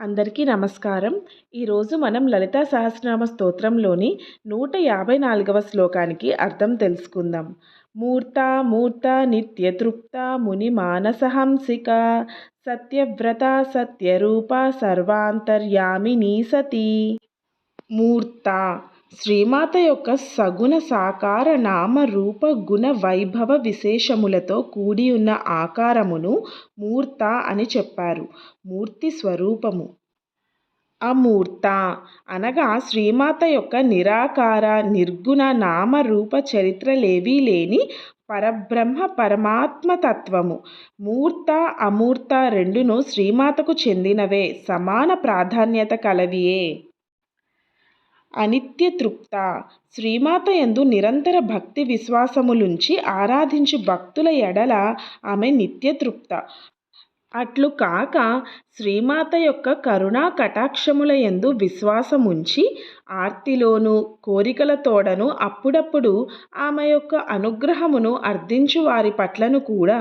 అందరికీ నమస్కారం. ఈరోజు మనం లలితా సహస్రనామ స్తోత్రంలోని నూట యాభై నాలుగవ శ్లోకానికి అర్థం తెలుసుకుందాం. మూర్త మూర్త నిత్యతృప్త ముని మానసహంసిక సత్యవ్రత సత్యరూప సర్వాంతర్యామిని సతీ. మూర్త శ్రీమాత యొక్క సగుణ సాకార నామ రూప గుణ వైభవ విశేషములతో కూడి ఉన్న ఆకారమును మూర్త అని చెప్పారు. మూర్తి స్వరూపము. అమూర్త అనగా శ్రీమాత యొక్క నిరాకార నిర్గుణ నామ రూప చరిత్రలేవీ లేని పరబ్రహ్మ పరమాత్మ తత్వము. మూర్త అమూర్త రెండును శ్రీమాతకు చెందినవే. సమాన ప్రాధాన్యత కలవియే. అనిత్య తృప్త శ్రీమాత ఎందు నిరంతర భక్తి విశ్వాసములుంచి ఆరాధించు భక్తుల ఎడల ఆమె నిత్యతృప్త. అట్లు కాక శ్రీమాత యొక్క కరుణా కటాక్షముల యందు విశ్వాసముంచి ఆర్తిలోను కోరికల తోడను అప్పుడప్పుడు ఆమె యొక్క అనుగ్రహమును అర్థించు వారి పట్లను కూడా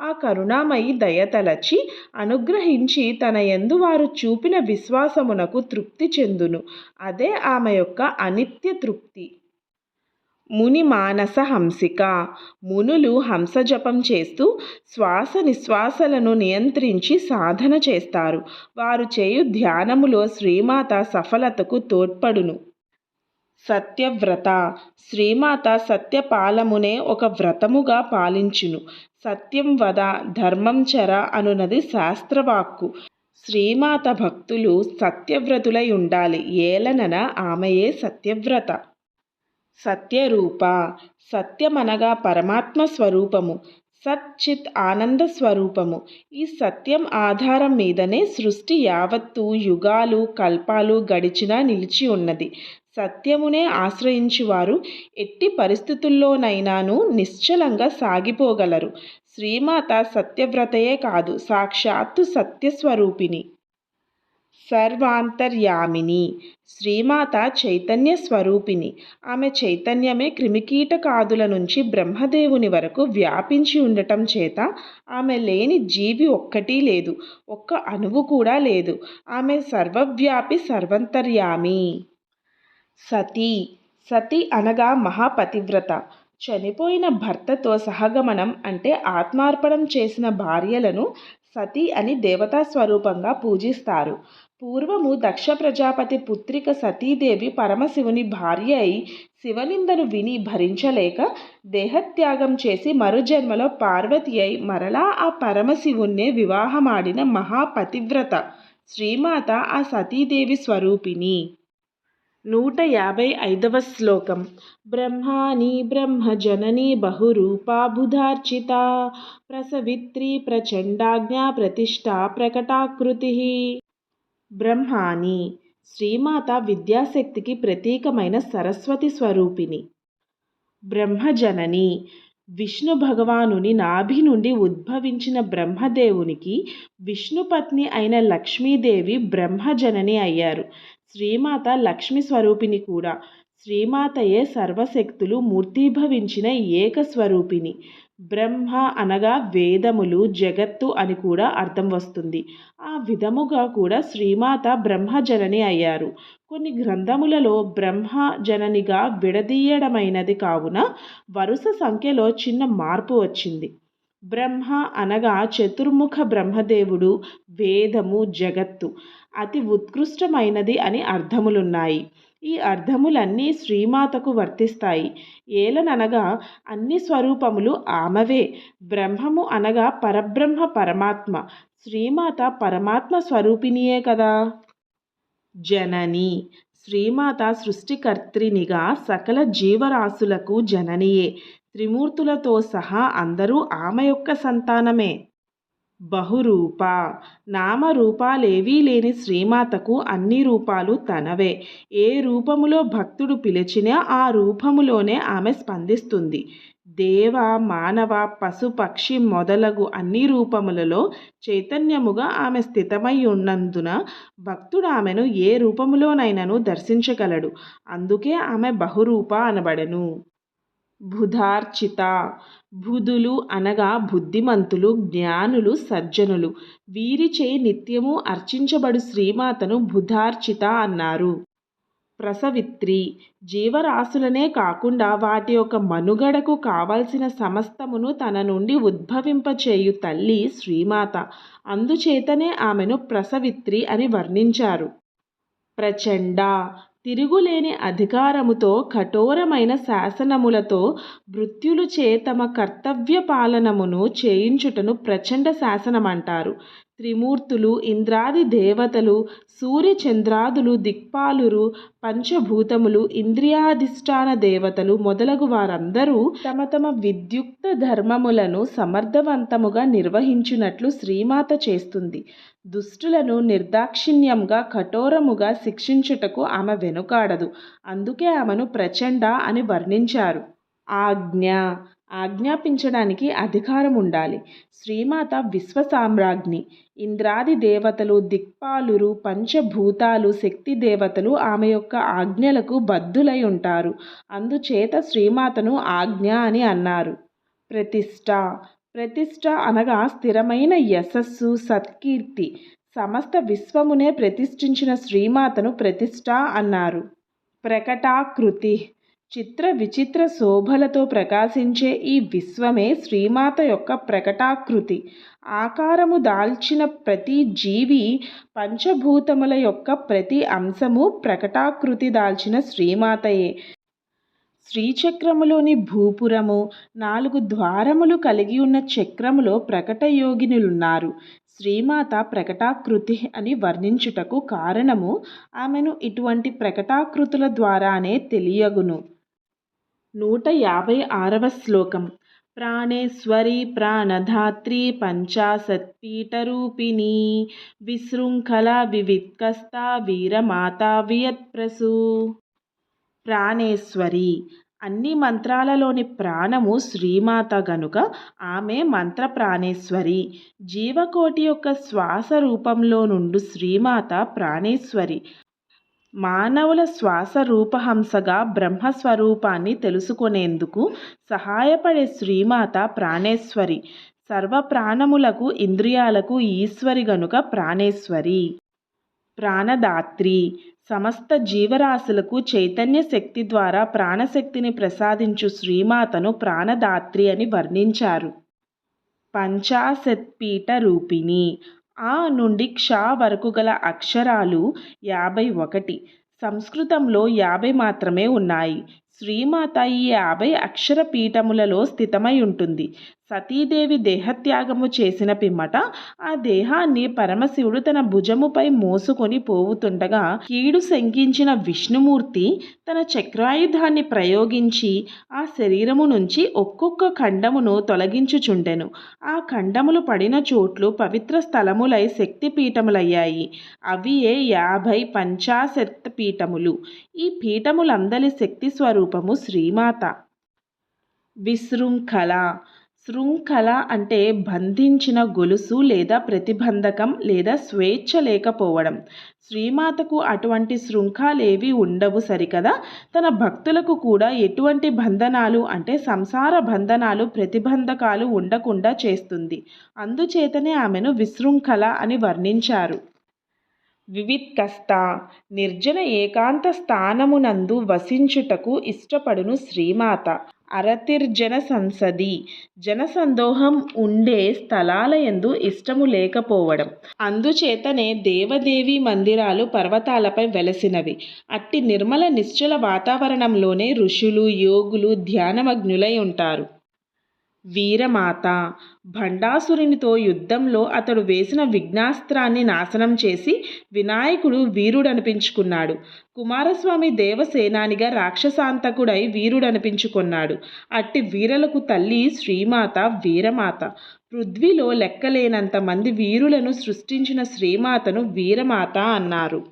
ఆ కరుణామయి దయతలచి అనుగ్రహించి తన యందు వారు చూపిన విశ్వాసమునకు తృప్తి చెందును. అదే ఆమె యొక్క అనిత్య తృప్తి. ముని మానస హంసిక. మునులు హంసజపం చేస్తూ శ్వాస నిశ్వాసలను నియంత్రించి సాధన చేస్తారు. వారు చేయు ధ్యానములో శ్రీమాత సఫలతకు తోడ్పడును. సత్యవ్రత. శ్రీమాత సత్యపాలమునే ఒక వ్రతముగా పాలించును. సత్యం వద ధర్మం చర అనునది శాస్త్రవాక్కు. శ్రీమాత భక్తులు సత్యవ్రతులై ఉండాలి. ఏలనన ఆమెయే సత్యవ్రత. సత్యరూప సత్యమనగా పరమాత్మ స్వరూపము సచ్చిత్ ఆనంద స్వరూపము ఈ సత్యం ఆధారం మీదనే సృష్టి యావత్తు యుగాలు కల్పాలు గడిచినా నిలిచి ఉన్నది. సత్యమునే ఆశ్రయించువారు ఎట్టి పరిస్థితుల్లోనైనాను నిశ్చలంగా సాగిపోగలరు. శ్రీమాత సత్యవ్రతయే కాదు సాక్షాత్తు సత్యస్వరూపిణి. సర్వాంతర్యామిని. శ్రీమాత చైతన్య స్వరూపిణి. ఆమె చైతన్యమే క్రిమికీటకాదుల నుంచి బ్రహ్మదేవుని వరకు వ్యాపించి ఉండటం చేత ఆమె లేని జీవి ఒక్కటీ లేదు ఒక్క అణువు కూడా లేదు. ఆమె సర్వవ్యాపి సర్వంతర్యామి. సతీ. సతి అనగా మహాపతివ్రత. చనిపోయిన భర్తతో సహగమనం అంటే ఆత్మార్పణం చేసిన భార్యలను సతి అని దేవతా స్వరూపంగా పూజిస్తారు. పూర్వము దక్ష ప్రజాపతి పుత్రిక సతీదేవి పరమశివుని భార్య అయి శివనిందను విని భరించలేక దేహత్యాగం చేసి మరుజన్మలో పార్వతి అయి మరలా ఆ పరమశివుణ్ణే వివాహమాడిన మహాపతివ్రత. శ్రీమాత ఆ సతీదేవి స్వరూపిణి. నూట యాభై ఐదవ శ్లోకం. బ్రహ్మాని బ్రహ్మజనని బహురూపాబుధార్చిత ప్రసవిత్రి ప్రచండాజ్ఞా ప్రతిష్టా ప్రకటాకృతి. బ్రహ్మాని శ్రీమాత విద్యాశక్తికి ప్రతీకమైన సరస్వతి స్వరూపిణి. బ్రహ్మజనని విష్ణు భగవానుని నాభి నుండి ఉద్భవించిన బ్రహ్మదేవునికి విష్ణుపత్ని అయిన లక్ష్మీదేవి బ్రహ్మజనని అయ్యారు. శ్రీమాత లక్ష్మి స్వరూపిణి కూడా. శ్రీమాతయే సర్వశక్తులు మూర్తీభవించిన ఏకస్వరూపిణి బ్రహ్మ అనగా వేదములు జగత్తు అని కూడా అర్థం వస్తుంది. ఆ విధముగా కూడా శ్రీమాత బ్రహ్మజనని అయ్యారు. కొన్ని గ్రంథములలో బ్రహ్మ జననిగా విడదీయడమైనది కావున వరుస సంఖ్యలో చిన్న మార్పు వచ్చింది. బ్రహ్మ అనగా చతుర్ముఖ బ్రహ్మదేవుడు వేదము జగత్తు. అతి ఉత్కృష్టమైనది అని అర్థములున్నాయి. ఈ అర్థములన్నీ శ్రీమాతకు వర్తిస్తాయి. ఏలననగా అన్ని స్వరూపములు ఆమెవే. బ్రహ్మము అనగా పరబ్రహ్మ పరమాత్మ. శ్రీమాత పరమాత్మ స్వరూపిణియే కదా. జనని. శ్రీమాత సృష్టికర్త్రినిగా సకల జీవరాశులకు జననియే. త్రిమూర్తులతో సహా అందరూ ఆమె యొక్క సంతానమే. బహురూప. నామరూపాలేవీ లేని శ్రీమాతకు అన్ని రూపాలు తనవే. ఏ రూపములో భక్తుడు పిలిచినా ఆ రూపములోనే ఆమె స్పందిస్తుంది. దేవ మానవ పశు పక్షి మొదలగు అన్ని రూపములలో చైతన్యముగా ఆమె స్థితమై ఉన్నందున భక్తుడు ఆమెను ఏ రూపములోనైనను దర్శించగలడు. అందుకే ఆమె బహురూప అనబడను. బుధార్చిత. బుధులు అనగా బుద్ధిమంతులు జ్ఞానులు సజ్జనులు. వీరిచే నిత్యము అర్చించబడు శ్రీమాతను బుధార్చిత అన్నారు. ప్రసవిత్రి జీవరాశులనే కాకుండా వాటి యొక్క మనుగడకు కావలసిన సమస్తమును తన నుండి ఉద్భవింపచేయు తల్లి శ్రీమాత. అందుచేతనే ఆమెను ప్రసవిత్రి అని వర్ణించారు. ప్రచండ తిరుగులేని అధికారముతో కఠోరమైన శాసనములతో మృత్యులుచే తమ కర్తవ్య పాలనమును చేయించుటను ప్రచండ శాసనమంటారు. త్రిమూర్తులు ఇంద్రాది దేవతలు సూర్యచంద్రాదులు దిక్పాలురు పంచభూతములు ఇంద్రియాధిష్టాన దేవతలు మొదలగు వారందరూ తమ తమ విద్యుక్త ధర్మములను సమర్థవంతముగా నిర్వహించినట్లు శ్రీమాత చేస్తుంది. దుష్టులను నిర్దాక్షిణ్యంగా కఠోరముగా శిక్షించుటకు ఆమె వెనుకాడదు. అందుకే ఆమెను ప్రచండ అని వర్ణించారు. ఆజ్ఞ. ఆజ్ఞాపించడానికి అధికారం ఉండాలి శ్రీమాత విశ్వసామ్రాజ్ఞి ఇంద్రాది దేవతలు దిక్పాలురు పంచభూతాలు శక్తి దేవతలు ఆమె యొక్క ఆజ్ఞలకు బద్దులై ఉంటారు అందుచేత శ్రీమాతను ఆజ్ఞ అని అన్నారు. ప్రతిష్ట ప్రతిష్ట అనగా స్థిరమైన యశస్సు సత్కీర్తి. సమస్త విశ్వమునే ప్రతిష్ఠించిన శ్రీమాతను ప్రతిష్ట అన్నారు. ప్రకటాకృతి. చిత్ర విచిత్ర శోభలతో ప్రకాశించే ఈ విశ్వమే శ్రీమాత యొక్క ప్రకటాకృతి. ఆకారము దాల్చిన ప్రతి జీవి పంచభూతముల యొక్క ప్రతి అంశము ప్రకటాకృతి దాల్చిన శ్రీమాతయే. శ్రీచక్రములోని భూపురము నాలుగు ద్వారములు కలిగి ఉన్న చక్రములో ప్రకటయోగినులున్నారు. శ్రీమాత ప్రకటాకృతి అని వర్ణించుటకు కారణము ఆమెను ఇటువంటి ప్రకటాకృతుల ద్వారానే తెలియగును. నూట యాభై ఆరవ శ్లోకం ప్రాణేశ్వరి ప్రాణధాత్రి పంచాశత్పీఠరూపిణి విశృంఖల వివిత్కస్తా వీరమాతా వియత్ప్రసు. ప్రాణేశ్వరి అన్ని మంత్రాలలోని ప్రాణము శ్రీమాత గనుక ఆమె మంత్ర ప్రాణేశ్వరి జీవకోటి యొక్క శ్వాస రూపంలో నుండి శ్రీమాత ప్రాణేశ్వరి మానవుల శ్వాస రూపహంసగా బ్రహ్మస్వరూపాన్ని తెలుసుకునేందుకు సహాయపడే శ్రీమాత ప్రాణేశ్వరి. సర్వ ప్రాణములకు ఇంద్రియాలకు ఈశ్వరి గనుక ప్రాణేశ్వరి. ప్రాణదాత్రి. సమస్త జీవరాశులకు చైతన్య శక్తి ద్వారా ప్రాణశక్తిని ప్రసాదించు శ్రీమాతను ప్రాణదాత్రి అని వర్ణించారు. పంచాశత్పీఠ రూపిణి. ఆ నుండి క్ష వరకు గల అక్షరాలు యాభై ఒకటి సంస్కృతంలో యాభై మాత్రమే ఉన్నాయి. శ్రీమాత ఈ యాభై అక్షర పీఠములలో స్థితమై ఉంటుంది. సతీదేవి దేహత్యాగము చేసిన పిమ్మట ఆ దేహాన్ని పరమశివుడు తన భుజముపై మోసుకొని పోవుతుండగా కీడు శంకించిన విష్ణుమూర్తి తన చక్రాయుధాన్ని ప్రయోగించి ఆ శరీరము నుంచి ఒక్కొక్క ఖండమును తొలగించుచుండెను. ఆ ఖండములు పడిన చోట్లు పవిత్ర స్థలములై శక్తి పీఠములయ్యాయి అవి ఏ యాభై పంచాశత్ పీఠములు. ఈ పీఠములందలి శక్తి స్వరూపము శ్రీమాత. విశృంఖల శృంఖల అంటే బంధించిన గొలుసు లేదా ప్రతిబంధకం లేదా స్వేచ్ఛ లేకపోవడం. శ్రీమాతకు అటువంటి శృంఖాలేవి ఉండవు సరికదా? తన భక్తులకు కూడా ఎటువంటి బంధనాలు అంటే సంసార బంధనాలు ప్రతిబంధకాలు ఉండకుండా చేస్తుంది. అందుచేతనే ఆమెను విశృంఖల అని వర్ణించారు. వివిత్కస్త నిర్జన ఏకాంత స్థానమునందు వసించుటకు ఇష్టపడును శ్రీమాత. అరతిర్జన సంసది. జనసందోహం ఉండే స్థలాలయందు ఇష్టము లేకపోవడం. అందుచేతనే దేవదేవి మందిరాలు పర్వతాలపై వెలసినవి. అట్టి నిర్మల నిశ్చల వాతావరణంలోనే ఋషులు యోగులు ధ్యానమగ్నులై ఉంటారు. వీరమాత భండాసురునితో యుద్ధంలో అతడు వేసిన విఘ్నాస్త్రాన్ని నాశనం చేసి వినాయకుడు వీరుడనిపించుకున్నాడు. కుమారస్వామి దేవసేనానిగా రాక్షసాంతకుడై వీరుడనిపించుకున్నాడు. అట్టి వీరలకు తల్లి శ్రీమాత వీరమాత. పృథ్వీలో లెక్కలేనంత మంది వీరులను సృష్టించిన శ్రీమాతను వీరమాత అన్నారు.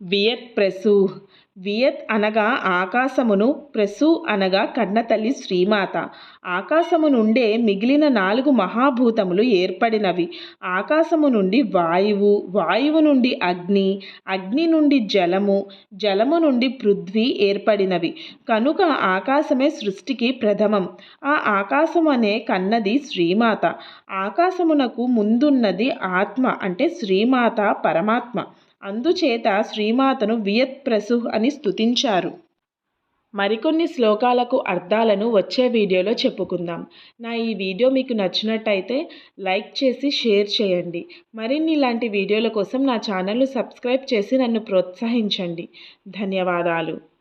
వియత్ప్రసు వియత్ అనగా ఆకాశమును ప్రసు అనగా కన్నతల్లి శ్రీమాత. ఆకాశము నుండే మిగిలిన నాలుగు మహాభూతములు ఏర్పడినవి. ఆకాశము నుండి వాయువు వాయువు నుండి అగ్ని అగ్ని నుండి జలము జలము నుండి పృథ్వీ ఏర్పడినవి. కనుక ఆకాశమే సృష్టికి ప్రథమం. ఆ ఆకాశం అనే కన్నది శ్రీమాత. ఆకాశమునకు ముందున్నది ఆత్మ అంటే శ్రీమాత పరమాత్మ. అందుచేత శ్రీమాతను వియత్ప్రసు అని స్తుతించారు. మరికొన్ని శ్లోకాలకు అర్థాలను వచ్చే వీడియోలో చెప్పుకుందాం. నా ఈ వీడియో మీకు నచ్చినట్టయితే లైక్ చేసి షేర్ చేయండి. మరిన్ని ఇలాంటి వీడియోల కోసం నా ఛానల్ను సబ్స్క్రైబ్ చేసి నన్ను ప్రోత్సహించండి. ధన్యవాదాలు.